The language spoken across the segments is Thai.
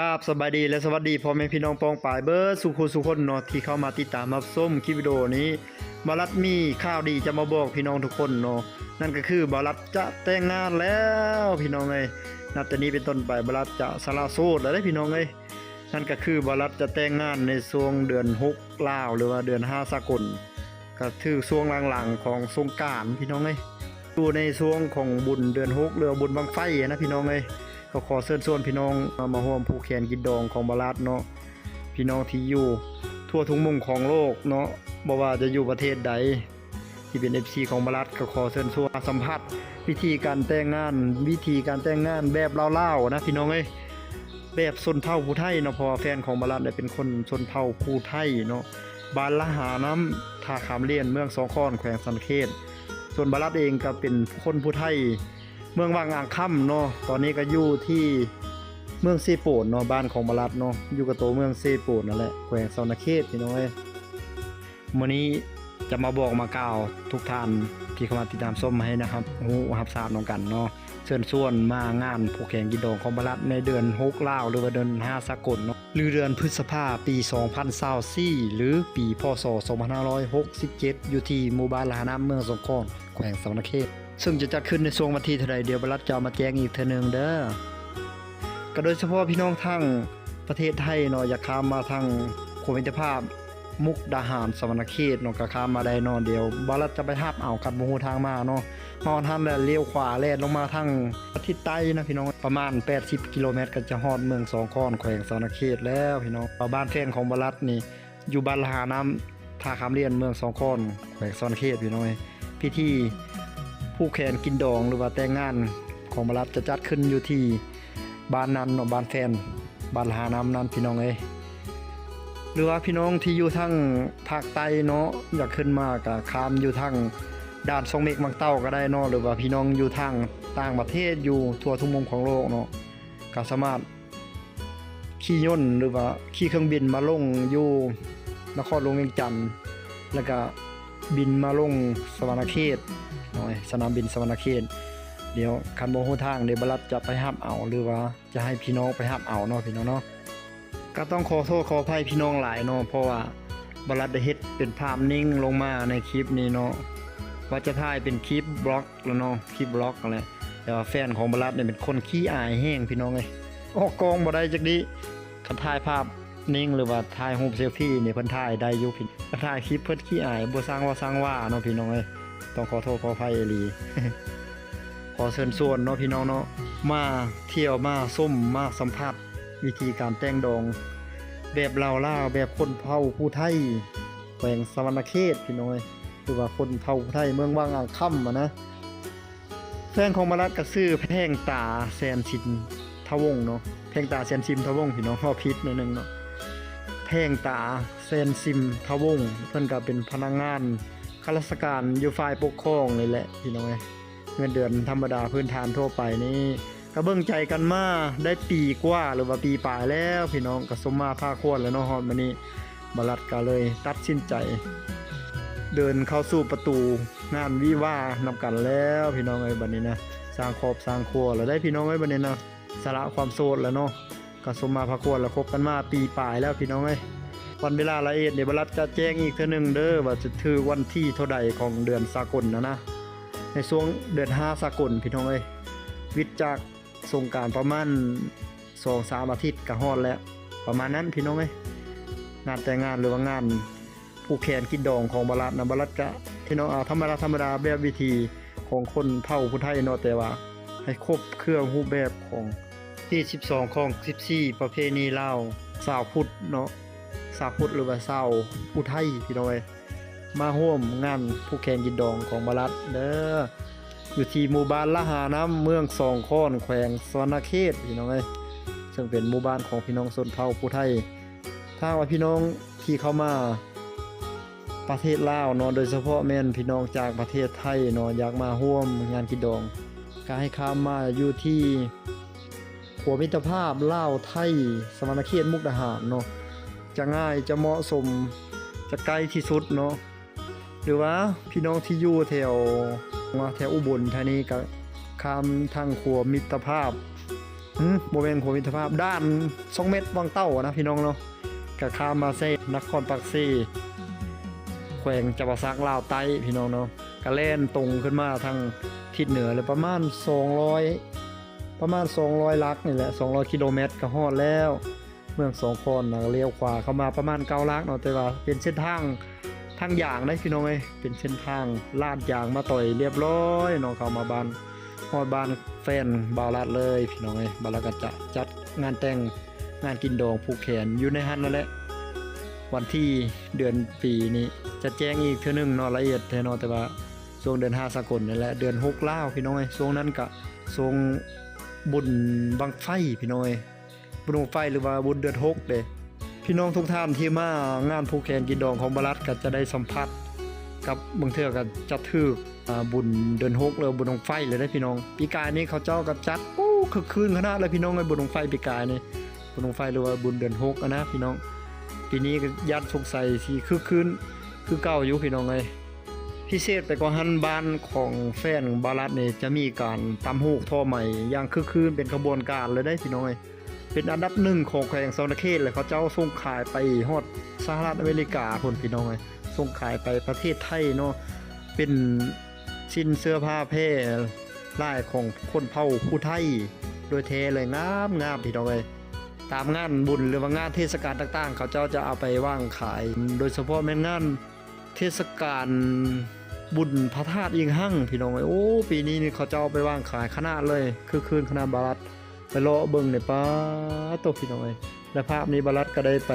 กราบสบายดีและสวัสดีพ่อแม่พี่น้องปองปายเบิร์สุขุสุคนเนาะที่เข้ามาติดตามรับชมคลิปวิดีโอนี้บารัดมีข่าวดีจะมาบอกพี่น้องทุกคนเนาะนั่นก็คือบารัดจะแต่งงานแล้วพี่น้องเอ้ยนับแต่นี้เป็นต้นไปบารัดจะสละโสดแล้วได้พี่น้องเอ้ยนั่นก็คือบารัดจะแต่งงานในช่วงเดือน6ลาวหรือว่าเดือน5สากลก็ถือช่วงหลังๆของสงกานต์พี่น้องเอ้ยอยู่ในช่วงของบุญเดือน6หรือบุญบังไฟนะพี่น้องเอ้ย ก็ขอเชิญชวนพี่น้องมามาร่วมผูกแขนกินดองของบารัดเนาะพี่น้องที่อยู่ทั่วทุกมุมของโลกเนาะบ่ว่าจะอยู่ประเทศใดที่เป็น FC ของบารัดก็ขอเชิญชวนมาสัมผัสวิธีการแต่งงาน วิธีการแต่งงานแบบเล่าๆนะพี่น้องเอ้ยแบบชนเผ่าผู้ไทยเนาะพอแฟนของบารัดเนี่ยเป็นคนชนเผ่าผู้ไทยเนาะบ้านละหาน้ำท่าขามเลียนเมืองสองคอนแขวงสันเขตส่วนบารัดเองก็เป็นคนผู้ไทย เมืองวังอ่างค่ำเนาะตอนนี้ก็อยู่ที่เมืองเซโปนเนาะบ้านของบารัดเนาะอยู่กับตัวเมืองเซโปนนั่นแหละแขวงสวรรณเขตพี่น้องเอ้ยวันนี้จะมาบอกมากล่าวทุกท่านที่เข้ามาติดตามส้มให้นะครับฮู้รับทราบน้องกันเนาะเชิญชวนมางานผูกแข่งกินดองของบารัดในเดือน6ลาวหรือว่าเดือน5สากลเนาะหรือเดือนพฤษภาปี 2024หรือปีพศ 2567 อยู่ที่หมู่บ้านลาน้ำเมืองสงขลาแขวงสวรรณเขต ซึ่งจะจัดขึ้นในช่วงวันที่เท่าใดเดียวบรัฐจะเอามาแจ้งอีกเทอนึงเด้อก็โดยเฉพาะพี่น้องทั้งประเทศไทยเนาะอยากข้ามมาทางโคมิตภาพ มุกดาหารสวรรณเขตเนาะก็ข้ามมาได้เนาะเดียวบรัฐจะไปทับเอากับ่ฮู้ทางมาเนาะมาทางแล้วเลี้ยวขวาแล่นลงมาทางทิศใต้นะพี่น้องประมาณ 80 กิโลเมตรก็จะฮอดเมืองสองคอนแขวงสวรรณเขตแล้วพี่น้องบ้านแฟนของบรัฐนี่อยู่บ้านละหาน้ำท่าคำเรียนเมืองสองคอนแขวงสวรรณเขตพี่น้องเอ้ยพิธี ผู้แขนกินดองหรือว่าแต่งงานของบารัดจะจัดขึ้นอยู่ที่บ้านนันเนาะบ้านแฟนบ้านหาน้ำนันพี่น้องเอ้ยหรือว่าพี่น้องที่อยู่ทั้งภาคใต้เนาะอยากขึ้นมาก็ข้ามอยู่ทั้งด่านทรงเมฆบางเต้าก็ได้เนาะหรือว่าพี่น้องอยู่ทางต่างประเทศอยู่ทั่วทุกมุมของโลกเนาะก็สามารถขี่ยนต์หรือว่าขี่เครื่องบินมาลงอยู่นครหลวงเวียงจันทน์แล้วก็ บินมาลงสวรรณเขตหน่อยสนามบินสวรรณเขตเดี๋ยวคันโมโหทางเดี๋ยวบรัฐจะไปห้ามเอาหรือว่าจะให้พี่น้องไปห้ามเอาเนาะพี่น้องเนาะก็ต้องขอโทษขออภัยพี่น้องหลายเนาะเพราะว่าบรัฐได้เฮ็ดเป็นภาพนิ่งลงมาในคลิปนี้เนาะว่าจะถ่ายเป็นคลิปบล็อกแล้วเนาะคลิปบล็อกอะไรแต่ว่าแฟนของบรัฐเนี่ยเป็นคนขี้อายแห้งพี่น้องเลยออกกองบ่ได้จักดีคันถ่ายภาพนิ่งหรือว่าถ่ายรูปเซลฟี่เนี่ยเพิ่นถ่ายได้อยู่พี่ ถ่ายคลิปเพิ่นขี้อายบ่สร้างว่าสร้างว่าเนาะพี่น้องเอ้ยต้องขอโทษขออภัยอีหลีขอเชิญชวนเนาะพี่น้องเนาะมาเที่ยวมาส้มมาสัมผัสวิธีการแต่งดอง แบบลาวล่าวแบบคนเผ่าผู้ไทยแขวงสวรรณเขตพี่น้องเอ้ยหรือว่าคนเผ่าผู้ไทยเมืองว่างอ่างค่ำอะนะแฟนของมารัดก็ซื้อแพงตาแซนชินทวงเนาะแพงตาแซนชิมทวงพี่น้องพ่อพิษหนิดนึงเนาะ แพงตาแซนซิมทวงเพิ่นก็เป็นพนักงานข้าราชการอยู่ฝ่ายปกครองนี่แหละพี่น้องเงินเดือนธรรมดาพื้นฐานทั่วไปนี่ก็เบิ่งใจกันมาได้ปีกว่าหรือว่าปีปลายแล้ว พี่น้องก็สมมาภาควรแล้วเนาะฮอดมานี้บรัดก็เลยตัดสินใจ เดินเข้าสู่ประตูงานวิวาห์นำกันแล้วพี่น้องเอ้ยบัดนี้นะสร้างครอบสร้างครัวแล้วได้พี่น้องเอ้ยบัดนี้นะสละความโสดแล้วเนาะ ก็สมมาภาควรแล้วคบกันมาปีปลายแล้วพี่น้องเอ้ยวันเวลาละเอียดเดี๋ยวรัฐจะแจ้งอีกเท่านึงเด้อว่าจะถือวันที่เท่าใดของเดือนสากลนะนะในช่วงเดือน5สากลพี่น้องเอ้ยวิจากสงการประมาณ2 3อาทิตย์ก็ฮอดแล้วประมาณนั้นพี่น้องเอ้ยงานแต่งงานหรือว่างานผู้แขนกินดองของบรัฐนะบรัฐก็พี่น้องเอาธรรมดาธรรมดาแบบวิธีของคนเผ่าผู้ไทยเนาะแต่ว่าให้ครบเครื่องรูปแบบของ ที่ 12 ของ 14 ประเพณีลาวสาวพุทธเนาะสาวพุทธหรือว่าสาวผู้ไทยพี่น้องเอ้ยมาร่วมงานผู้แข่งกินดองของบารัดเด้ออยู่ที่หมู่บ้านละหาน้ำเมืองสองค้อนแขวงสวรรณเขตพี่น้องเอ้ยซึ่งเป็นหมู่บ้านของพี่น้องชนเผ่าผู้ไทย ถ้าว่าพี่น้องที่เข้ามาประเทศลาวเนาะโดยเฉพาะแม่นพี่น้องจากประเทศไทยเนาะอยากมาร่วมงานกินดองก็ให้ข้ามมาอยู่ที่ ขัวมิตรภาพเล่าไทยสวรรณเขตมุกดาหารเนาะจะง่ายจะเหมาะสมจะใกล้ที่สุดเนาะหรือว่าพี่น้องที่อยู่แถวว่าแถวอุบลธานีกับข้ามทางขัวมิตรภาพอืมบ่แม่นโคมิตรภาพด้าน2เมตรวังเต้านะพี่น้องเนาะก็ข้ามมาเซนครปักซี่แขวงจับซักลาวใต้พี่น้องเนาะก็แล่นตรงขึ้นมาทางทิศเหนือเลยประมาณ 200 ประมาณ 200 ลักนี่แหละ 200 กิโลเมตรก็ฮอดแล้ว เมืองสองคนนะเลี้ยวขวาเข้ามาประมาณ9ลักเนาะแต่ว่าเป็นเส้นทางทางอย่างได้พี่น้องเอ้ยเป็นเส้นทางลาดยางมาต่อยเรียบร้อยเนาะเข้ามาบ้านฮอดบ้านแฟนบาวรัดเลยพี่น้องเอ้ยบาวรัดก็จะจัดงานแต่งงานกินดองผูกแขนอยู่ในหันนั่นแหละวันที่เดือนปีนี้จะแจ้งอีกเทื่อนึงเนาะละเอียดแท้เนาะแต่ว่าช่วงเดือน5สากลนี่แหละเดือน6ล่าวพี่น้องเอ้ยช่วงนั้นก็ช่วง บุญบังไฟพี่น้อยบุญบังไฟหรือว่าบุญเดือน6เด้พี่น้องทุกท่านที่มางานผูแขนกินดองของบาวรัดก็จะได้สัมผัสกับบางเทื่อก็จัดถือบุญเดือนหกเลยบุญของไฟเลยได้พี่น้อง ปีกายนี้เขาเจ้ากับจัดโอ้คึกคืนขนาดเลยพี่น้องไอ้บุญของไฟปีกายนี่บุญของไฟหรือว่าบุญเดือนหกนะพี่น้อง ปีนี้ก็ยัดสงสัยที่คึกคืนคือเก่าอยู่พี่น้องไอ้ พิเศษไปกว่าหันบ้านของแฟนบาลัดนี่จะมีการตำหูกท่อใหม่อย่างคึกคืนเป็นขบวนการเลยได้พี่น้องไอ้เป็นอันดับหนึ่งของแขวงซอนเขตเลยเขาเจ้าส่งขายไปฮอดสหรัฐอเมริกาพนพี่น้องส่งขายไปประเทศไทยเนาะเป็นชิ้นเสื้อผ้าแพร่ลายของคนเผ่าผู้ไทย โดยแท้เลยงามงามพี่น้องเลยตามงานบุญหรือว่างานเทศกาลต่างๆ เขาเจ้าจะเอาไปว่างขาย โดยเฉพาะแม่งานเทศกาล บุญพระธาตุอิงหั่งพี่น้องเอ้ยโอ้ปีนี้นี่เขาเจ้าไปว่างขายขนาดเลย คือคืนขนาดบารัดไปเลาะเบิ่งเนี่ยป้าตกพี่น้องเอ้ยและภาพนี้บารัดก็ได้ไป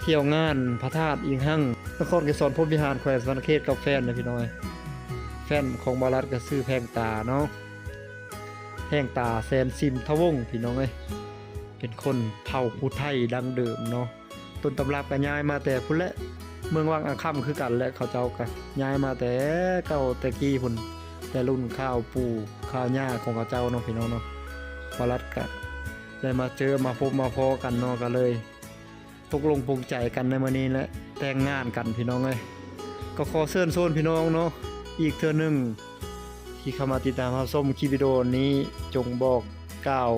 เที่ยวงานพระธาตุอิงหั่งนครเกษรพรหมวิหารแขวงสวรรเขตกับแฟนนะพี่น้อยแฟนของบารัดก็ซื้อแพงตาเนาะแพงตาแซนซิมทวงพี่น้องเอ้ยเป็นคนเผ่าผู้ไทยดังเดิมเนาะต้นตำรับก็ย้ายมาแต่พุ่นแหละ เมืองวังอาค่ำคือกันและเขาเจ้าก็ย้ายมาแต่เก่าแต่กี้พุ่นแต่รุ่นข้าวปูข้าวย่าของเขาเจ้าเนาะพี่น้องเนาะบารัดก็ได้มาเจอมาพบมาพอกันเนาะก็เลยตกลงปรงใจกันในมื้อนี้และแต่งงานกันพี่น้องเอ้ยก็ขอเชิญชวนพี่น้องเนาะอีกเทื่อหนึงที่เข้ามาติดตามรับชมคลิปวิดีโอนี้จงบอกกล่าว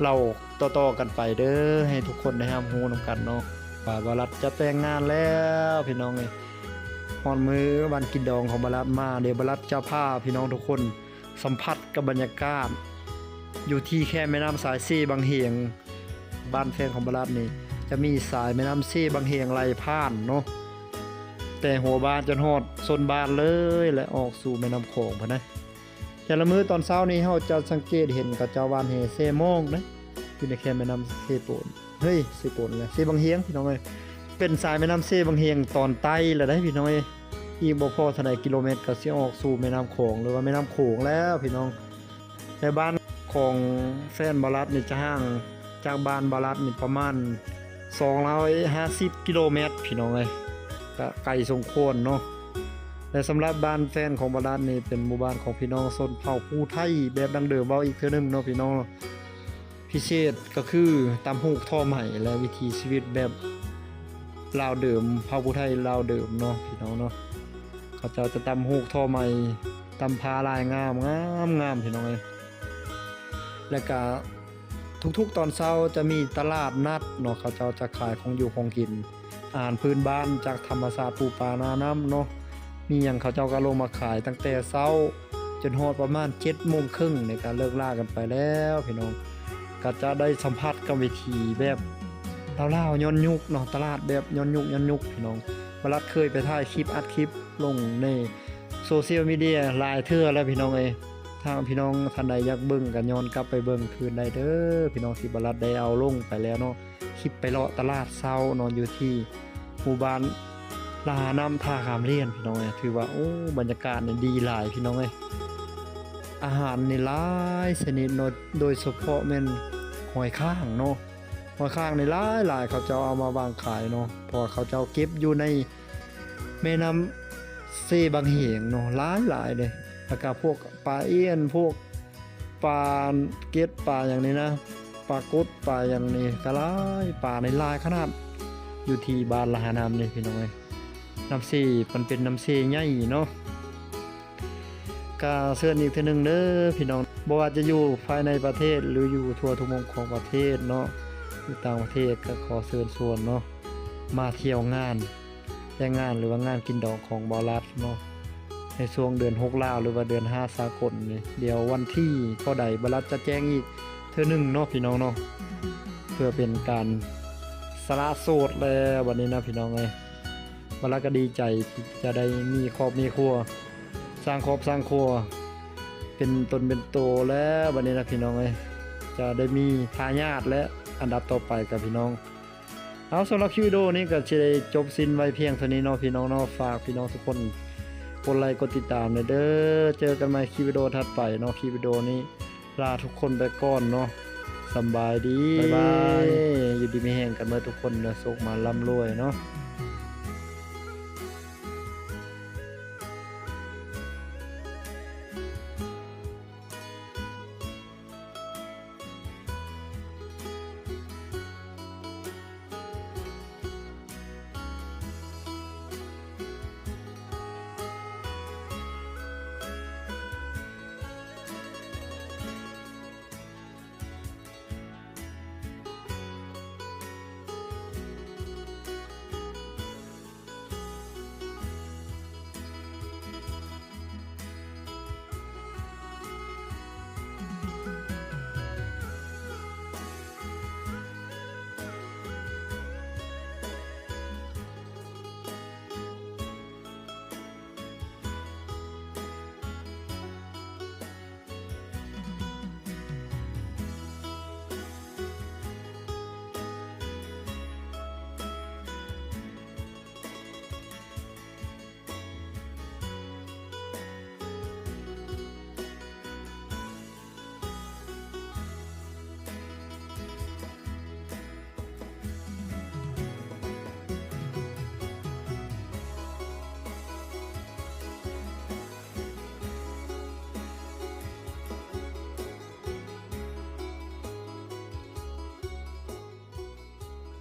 เล่าต่อๆกันไปเด้อให้ทุกคนได้รับรู้นํกันเนาะ ว่าบารัดจะแต่งงานแล้วพี่น้องเอ้ยฮอนมือวันกินดองของบารัดมาเดี๋ยวบารัดจะพาพี่น้องทุกคนสัมผัสกับบรรยากาศ อยู่ที่แค่แม่น้ำสายซีบางเหียงบ้านแฟนของบารัดนี่ จะมีสายแม่น้ำซีบางเฮียงไหลผ่านเนาะแต่หัวบ้านจนฮอดโซนบ้านเลยและออกสู่แม่น้ำโขงพะนะแต่ละมื้อตอนเช้านี้เฮาจะสังเกตเห็นกับเจ้าวานเฮเซมองนะอยู่ในแค่แม่น้ำเซโปน เฮ้ยเซปนเลยเซบางเฮียงพี่น้องเอ้ยเป็นสายแม่น้ำเซบางเฮียงตอนใต้แล้วได้พี่น้องเอ้ยอีกบ่พอเท่าใดกิโลเมตรก็สิออกสู่แม่น้ำโขงหรือว่าแม่น้ำโขงแล้วพี่น้องแต่บ้านของแฟนบารัดนี่จะห่างจากบ้านบารัดนี่ประมาณ250กิโลเมตรพี่น้องเอ้ยก็ไกลสมควรเนาะและสำหรับบ้านแฟนของบาดานนี่เป็นหมู่บ้านของพี่น้องชนเผ่าผู้ไทยแบบดังเดิมเว้าอีกเทื่อนึงเนาะพี่น้อง พิเศษก็คือตามหูกท่อใหม่และวิถีชีวิตแบบลาวเดิมเผาผู้ไทยลาวเดิมเนาะพี่น้องเนาะเขาเจ้าจะตำหูกท่อใหม่ตำพาลายงามงามงามพี่น้องเอ้ยแล้วก็ทุกๆตอนเช้าจะมีตลาดนัดเนาะเขาเจ้าจะขายของอยู่ของกินอาหารพื้นบ้านจากธรรมศาสตร์ปูปลานาน้ำเนาะมีอย่างเขาเจ้าก็ลงมาขายตั้งแต่เช้าจนฮอดประมาณ7โมงครึ่งในการเลิกล่ากันไปแล้วพี่น้อง ก็จะได้สัมผัสกับวิถีแบบเล่าๆย้อนยุคเนาะตลาดแบบย้อนยุคย้อนยุคพี่น้องบรัดเคยไปถ่ายคลิปอัดคลิปลงในโซเชียลมีเดียลายเทื่อแล้วพี่น้องเอ้ทางพี่น้องท่านใดอยากเบิ่งกันย้อนกลับไปเบิ่งคืนได้เด้อพี่น้องที่บรัดได้เอาลงไปแล้วเนาะคลิปไปเลาะตลาดเช้านอนอยู่ที่หมู่บ้านลาน้ำท่าขามเรียนพี่น้องเอ้ยถือว่าโอ้บรรยากาศนี่ดีหลายพี่น้องเอ้ อาหารนี่หลายชนิดเนาะโดยเฉพาะแม่นหอยข้างเนาะหอยข้างนี่หลายหลายเขาเจ้าเอามาวางขายเนาะพราะว่าเขาเจ้าเก็บอยู่ในแม่น้ำเซบางเหงเนาะหลายหลายเลยแล้วก็พวกปลาเอี้ยนพวกปลาเก็ดปลาอย่างนี้นะปลากดปลาอย่างนี้ก็หลายปลาในลายขนาดอยู่ที่บ้านละหานามนี่พี่น้องเอ้ยน้ำซีมันเป็นน้ำซีใหญ่เนาะ ก็เสื้ออีกเทีนึงเด้อพี่น้องบ่ว่าจะอยู่ภายในประเทศหรืออยู่ทั่วทุกมุมของประเทศเนาะอยู่ต่างประเทศก็ขอเชิญชวนเนาะมาเที่ยวงานแต่งงานหรือว่างานกินดอกของบอรัสเนาะในช่วงเดือน6ลาวหรือว่าเดือน 5 สากลนี่เดี๋ยววันที่เท่าใดบอรัสจะแจ้งอีกเทื่อหนึ่งเนาะพี่น้องเนาะเพื่อเป็นการสละโสดแล้ววันนี้นะพี่น้องเอ้ยบอรัสก็ดีใจจะได้มีครอบมีครัว สร้างครอบสร้างครัว เป็นตนเป็นโตแล้ววันนี้นะพี่น้องเอ้ยจะได้มีทายาทและอันดับต่อไปกับพี่น้อง เอาสำหรับคลิปวิดีโอนี้ก็จะได้จบสิ้นไว้เพียงเท่านี้เนาะพี่น้องเนาะฝากพี่น้องทุกคนกดไลค์กดติดตามเลยเด้อเจอกันใหม่คลิปวิดีโอถัดไปเนาะคลิปวิดีโอนี้ลาทุกคนไปก่อนเนาะสำบายดีบ๊ายบายอยู่ดีมีแห่งกันเมื่อทุกคนเนาะสุขมาร่ำรวยเนาะอ